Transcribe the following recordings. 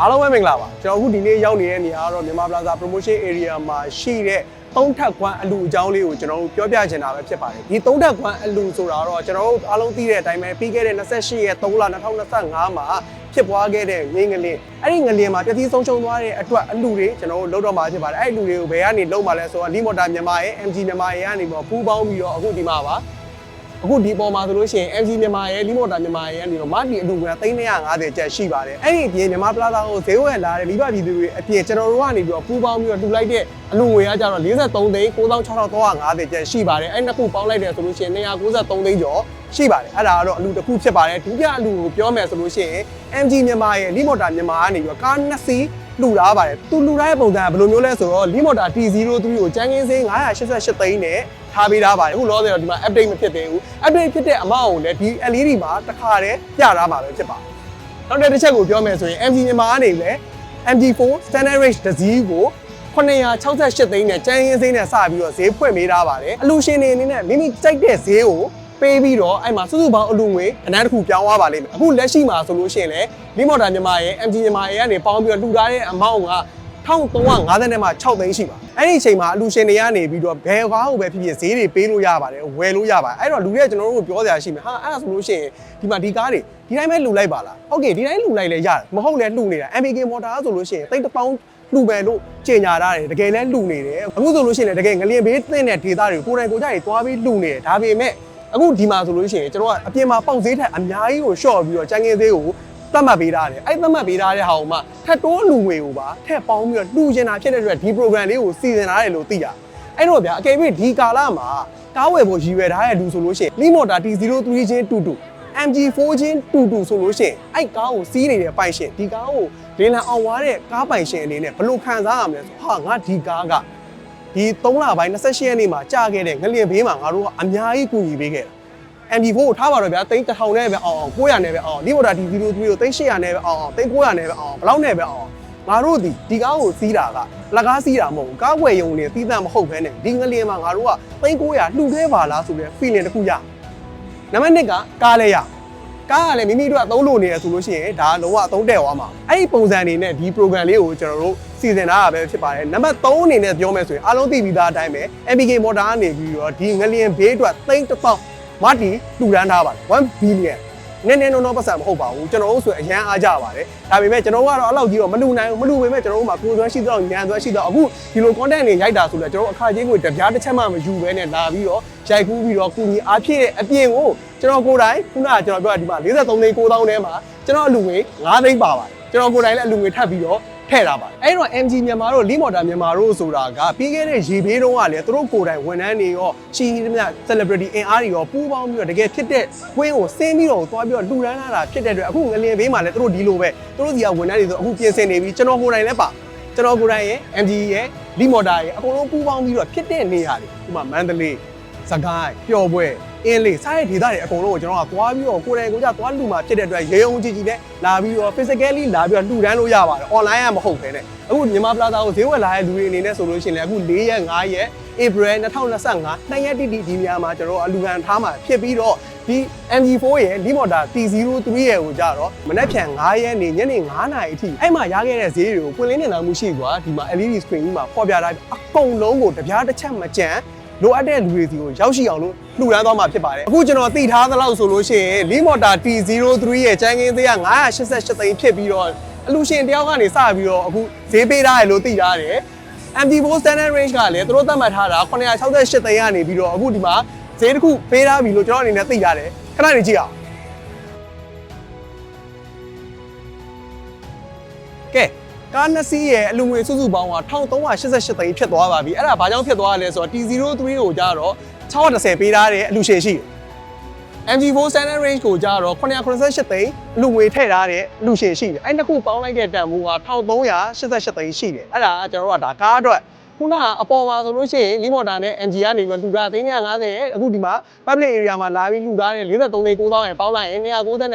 အားလုံးပဲမင်္ဂလာပါကျွန်တော်အခုဒီနေ့ရောက်နေတဲ့နေရာကတော့မြန်မာ Plaza Promotion Area မှာရှိတဲ့သုံးထပ်ကွမ်းအလူအကြောင်းလေးကိုကျွန်တော်တို့ပြောပြချင်တာပဲဖြစ်ပါတယ်ဒီသုံးထပ်ကွမ်းအလူဆိုတာတော့ကျွန်တော်တို့အားလုံးသိတဲ့အတိုင်းပဲပြီးခဲ့တဲ့28ရက်3လ2025မှာဖြစ်ပွားခဲ့တဲ့ငင်းငလင်းအဲ့ဒီငလင်းမှာပျက်စီးဆုံးရှုံးသွားတဲ့အတွက်အလူတွေကျွန်တော်တို့လောက်တော့မှာဖြစ်ပါတယ်အဲ့ဒီလူတွေကိုဘယ်ကနေလုံးမှာလဲဆိုတော့လီမော်တာမြန်မာရဲ့ MG မြန်မာရဲ့ကနေပေါ့ပူးပေါင်းပြီးတော့အခုဒီမှာပါ အခုဒီပေါ်မှာဆိုလို့ရှိရင် MG မြန်မာရဲ့လီမော်တာမြန်မာရဲ့ကနေတော့မတီအလူက350ကျပ်ရှိပါတယ်အဲ့ဒီအပြင်မြန်မာပလာဇာကိုဈေးဝယ်လာတဲ့မိဘပြည်သူတွေအပြင်ကျွန်တော်တို့ကနေပြီးတော့ပူးပေါင်းပြီးတော့လှူလိုက်တဲ့အလူငွေကကြတော့43သိန်း9650ကျပ်ရှိပါတယ်အဲ့နှစ်ခုပေါင်းလိုက်တယ်ဆိုလို့ရှိရင်293သိန်းကျော်ရှိပါတယ်အဲ့ဒါကတော့အလူတစ်ခုဖြစ်ပါတယ်ဒုတိယအလူကိုပြောမယ်ဆိုလို့ရှိရင် MG မြန်မာရဲ့လီမော်တာမြန်မာကနေပြီးတော့ကားနှစ်စီး လှူထားပါတယ်သူလှူထားတဲ့ပုံစံကဘယ်လိုမျိုးလဲဆိုတော့လီမော်တာ T03 ကိုကျန်းကင်းစင်း988သိန်းနဲ့ထားပေးထားပါတယ်အခုလောဆယ်တော့ဒီမှာ update မဖြစ်သေးဘူး update ဖြစ်တဲ့အမောက်ကိုလည်းဒီ LED မှာတစ်ခါတည်းပြထားမှာပဲဖြစ်ပါတယ်နောက်တစ်တစ်ချက်ကိုပြောမယ်ဆိုရင် MG မြန်မာကနေလည်း MG4 standard range တစ်စီးကို968သိန်းနဲ့ကျန်းရင်စင်းနဲ့စပြီးတော့ဈေးဖွင့်ပေးထားပါတယ်အလူရှင်တွေအနေနဲ့မိမိကြိုက်တဲ့ဈေးကို ပေးပြီးတော့အဲ့မှာစုစုပေါင်းအလူငွေအနည်းတစ်ခုပြောင်းသွားပါလိမ့်မယ်အခုလက်ရှိမှာဆိုလို့ရှိရင်လည်းလီမော်တာမြန်မာရဲ့ MG မြန်မာရဲ့ကနေပေါင်းပြီးတော့လှူထားတဲ့အမောက်က1350နဲ့မှ6သိန်းရှိပါအဲ့ဒီအချိန်မှာအလူရှင်တွေကနေပြီးတော့ဘယ်ကားကိုပဲဖြစ်ဖြစ်ဈေးတွေပေးလို့ရပါတယ်ဝယ်လို့ရပါတယ်အဲ့တော့လူတွေကကျွန်တော်တို့ကိုပြောစရာရှိမယ်ဟာအဲ့ဒါဆိုလို့ရှိရင်ဒီမှာဒီကားတွေဒီတိုင်းပဲလှူလိုက်ပါလားဟုတ်ကဲ့ဒီတိုင်းလှူလိုက်လဲရတယ်မဟုတ်လဲလှူနေတာ MBK Motor ဆိုလို့ရှိရင်တိတ်တပေါင်းလှူပဲလို့ကြေညာထားတယ်တကယ်လဲလှူနေတယ်အခုဆိုလို့ရှိရင်လည်းတကယ်ငလျင်ဘေးသင့်တဲ့ဒေသတွေကိုကိုယ်တိုင်ကိုယ်ကြိုက်သွားပြီးလှူနေတယ်ဒါပေမဲ့ အခုဒီမှာဆိုလို့ရှိရင်ကျွန်တော်ကအပြင်မှာပေါက်ဈေးထက်အများကြီးကိုရှော့ပြီးတော့ကျန်ငယ်ဈေးကိုသတ်မှတ်ပေးထားတယ်အဲ့သတ်မှတ်ပေးထားတဲ့ဟာကိုမှထပ်တိုးလူငွေကိုပါထက်ပေါင်းပြီးတော့လှူချင်တာဖြစ်တဲ့အတွက်ဒီ program လေးကိုစီစဉ်ထားတယ်လို့သိရတယ်အဲ့တော့ဗျာအကယ်၍ဒီကာလမှာကားဝယ်ဖို့ရည်ရွယ်ထားတဲ့လူဆိုလို့ရှိရင် Limota T03 ချင်းတူတူ MG4 ချင်းတူတူဆိုလို့ရှိရင်အဲ့ကားကိုစီးနေတဲ့ပိုင်ရှင်ဒီကားကိုလင်းလံအောင်ွားတဲ့ကားပိုင်ရှင်အနေနဲ့ဘယ်လိုခံစားရမလဲဆိုဟာငါဒီကားကဒီ3လပိုင်း28ရက်နေ့မှာကြာခဲ့တဲ့ငလျင်ဘေးမှာငါတို့ကအများကြီးကူညီပေးခဲ့တာ MG4 ကိုထားပါတော့ဗျာတိန်း1000နဲ့ပဲအောင်အောင်900နဲ့ပဲအောင်ဒီမော်တာ D03 ကိုတိန်း800နဲ့ပဲအောင်အောင်တိန်း900နဲ့ပဲအောင်ဘယ်လောက်နဲ့ပဲအောင်ငါတို့ဒီဒီကားကိုစီးတာကလကားစီးတာမဟုတ်ဘူးကားဝယ်ရုံနဲ့တီးတန့်မဟုတ်ဘဲနဲ့ဒီငလျင်မှာငါတို့ကတိန်း900လှူခဲ့ပါလားဆိုတဲ့ feeling တစ်ခုရနံပါတ်1ကကားလဲရကားကလည်းမိမိတို့အသုံးလို့နေရဆိုလို့ရှိရင်ဒါလုံးဝအသုံးတဲ့သွားမှာအဲ့ဒီပုံစံအနေနဲ့ဒီ program လေးကိုကျွန်တော်တို့စီစဉ်ထားတာပဲဖြစ်ပါတယ်နံပါတ်3အနေနဲ့ပြောမယ်ဆိုရင်အားလုံးသိပြီးသားအတိုင်းပဲ MBK Motor ကနေပြီးတော့ဒီငလျင်ဘေးအတွက်တိန်းတစ်ပေါက် မတီတူတန်းထားပါတယ်1 billion နည်းနည်းနော်နော်ပတ်စံမဟုတ်ပါဘူးကျွန်တော်တို့ဆိုရင်အရန်အားကြပါတယ်ဒါပေမဲ့ကျွန်တော်တို့ကတော့အဲ့လောက်ကြီးတော့မလူနိုင်ဘူးမလူပေမဲ့ကျွန်တော်တို့မှာကိုယ်စွမ်းရှိတော့ညံစွမ်းရှိတော့အခုဒီလို content တွေရိုက်တာဆိုလဲကျွန်တော်တို့အခါချင်းကိုတပြားတစ်ချက်မှမယူဘဲနဲ့လာပြီးတော့ရိုက်ကူးပြီးတော့ကုညီအားဖြည့်တဲ့အပြင်ကိုကျွန်တော်ကိုယ်တိုင်ခုနကကျွန်တော်ပြောတာဒီမှာ43သိန်း9000ထဲမှာကျွန်တော်အလူငွေ9သိန်းပါပါတယ်ကျွန်တော်ကိုယ်တိုင်လည်းအလူငွေထပ်ပြီးတော့ ထည့်တာပါအဲ့တော့ MG မြန်မာတို့ Lee Motor မြန်မာတို့ဆိုတာကပြီးခဲ့တဲ့ရေဘေးတုန်းကလည်းသူတို့ကိုယ်တိုင်ဝန်ထမ်းတွေရောရှီသမျှ celebrity အင်အားတွေရောပူးပေါင်းပြီးတော့တကယ်ဖြစ်တဲ့ကွင်းကိုဆင်းပြီးတော့သွားပြီးတော့လူရန်လာတာဖြစ်တဲ့အတွက်အခုငလျင်ဘေးမှာလည်းသူတို့ဒီလိုပဲသူတို့စီကဝန်ထမ်းတွေဆိုအခုပြင်ဆင်နေပြီးကျွန်တော်ကိုယ်တိုင်လည်းပါကျွန်တော်ကိုယ်တိုင်ရဲ့ MG ရဲ့ Lee Motor ရဲ့အကုန်လုံးပူးပေါင်းပြီးတော့ဖြစ်တဲ့နေရာတွေဥပမာမန္တလေးစကိုင်းပျော်ပွဲ အင်းလေးစားတဲ့ဒေသတွေအကုန်လုံးကိုကျွန်တော်ကသွားပြီးတော့ကိုယ်တိုင်ကိုယ်ကြသွားလူမှာဖြစ်တဲ့အတွက်ရေုံကြည်ကြည်နဲ့လာပြီးတော့ physically လာပြီးတော့လှူဒန်းလို့ရပါတယ် online ကမဟုတ်ဘဲနဲ့အခုမြန်မာ plaza ကိုဈေးဝယ်လာတဲ့လူတွေအနေနဲ့ဆိုလို့ရှိရင်လည်းအခု4ရက်5ရက် April 2025နှစ်ရက်တိတိဒီနေရာမှာကျွန်တော်အလူခံထားမှာဖြစ်ပြီးတော့ဒီ MG4 ရဲ့ Limotor T03 ရဲ့ကိုကြတော့မနက်ဖြန်9ရက်နေညနေ9နာရီအထိအဲ့မှာရခဲ့တဲ့ဈေးတွေကိုပွင့်လင်းနေတာမှုရှိကွာဒီမှာ LED screen ကြီးမှာဖော်ပြထားပြီးအကုန်လုံးကိုတပြားတစ်ချက်မကြံ လိုအပ်တဲ့လူတွေစီကိုရောက်ရှိအောင်လို့လှူဒန်းသွားမှာဖြစ်ပါတယ်အခုကျွန်တော်သိထားသလောက်ဆိုလို့ရှိရင် Limotor T03 ရဲ့ကျန်းကင်းသေးက988သိန်းဖြစ်ပြီးတော့အလူရှင်တယောက်ကနေစပြီးတော့အခုဈေးပေးထားတယ်လို့သိထားတယ် MD4 standard range ကလည်းသူတို့သတ်မှတ်ထားတာ968သိန်းကနေပြီးတော့အခုဒီမှာဈေးတစ်ခုပေးထားပြီလို့ကျွန်တော်အနေနဲ့သိရတယ်ခဏနေကြည့်အောင်ကဲ ကားနှစ်စီးရဲ့အလူငွေစုစုပေါင်းက1388သိန်းဖြစ်သွားပါပြီအဲ့ဒါဘာကြောင့်ဖြစ်သွားရလဲဆိုတော့ T03 ကိုကြတော့610ပေးထားတဲ့အလူရှင်ရှိတယ် MG4 standard range ကိုကြတော့988သိန်းအလူငွေထည့်ထားတဲ့အလူရှင်ရှိတယ်အဲ့နှစ်ခုပေါင်းလိုက်တဲ့တန်ဖိုးက1388သိန်းရှိတယ်အဲ့ဒါကကျွန်တော်တို့ကဒါကားအတွက် ခုနကအပေါ်မှာဆိုလို့ရှိရင်လီမော်တာနဲ့ MG ကနေပြီးလူတာ350ရဲ့အခုဒီမှာ public area မှာလာပြီးလူတာနဲ့43သိန်း9000ရဲ့ပေါင်းလိုက်ရင်293သိန်း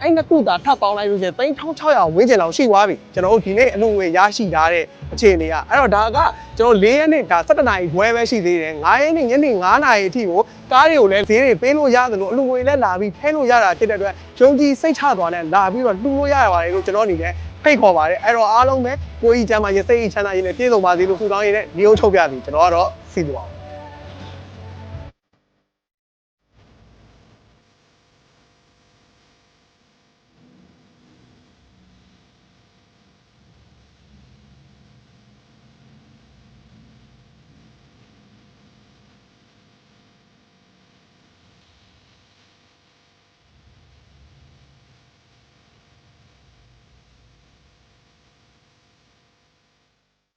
အဲ့နှစ်ခုသာထပ်ပေါင်းလိုက်လို့ရှိရင်3600ဝန်းကျင်လောက်ရှိသွားပြီကျွန်တော်တို့ဒီနေ့အလူငွေရရှိထားတဲ့အခြေအနေကအဲ့တော့ဒါကကျွန်တော်၄ရက်နေ့ဒါ17နာရီခွဲပဲရှိသေးတယ်9ရက်နေ့ညနေ9နာရီအထိကိုကားတွေကိုလည်းဈေးတွေပေးလို့ရတယ်လို့အလူငွေလည်းလာပြီးဖဲလို့ရတာဖြစ်တဲ့အတွက်ဂျုံကြီးစိတ်ချသွားတဲ့လာပြီးတော့လှူလို့ရပါတယ်လို့ကျွန်တော်အနေနဲ့ ဖိတ်ခေါ်ပါတယ်အဲ့တော့အားလုံးပဲကိုကြီးချမ်းသာရေးစိတ်ကြီးချမ်းသာရေးနဲ့ပြည့်စုံပါစေလို့ဆုတောင်းရတဲ့ဒီအုပ်ချုပ်ပြသည်ကျွန်တော်ကတော့စီတူအောင်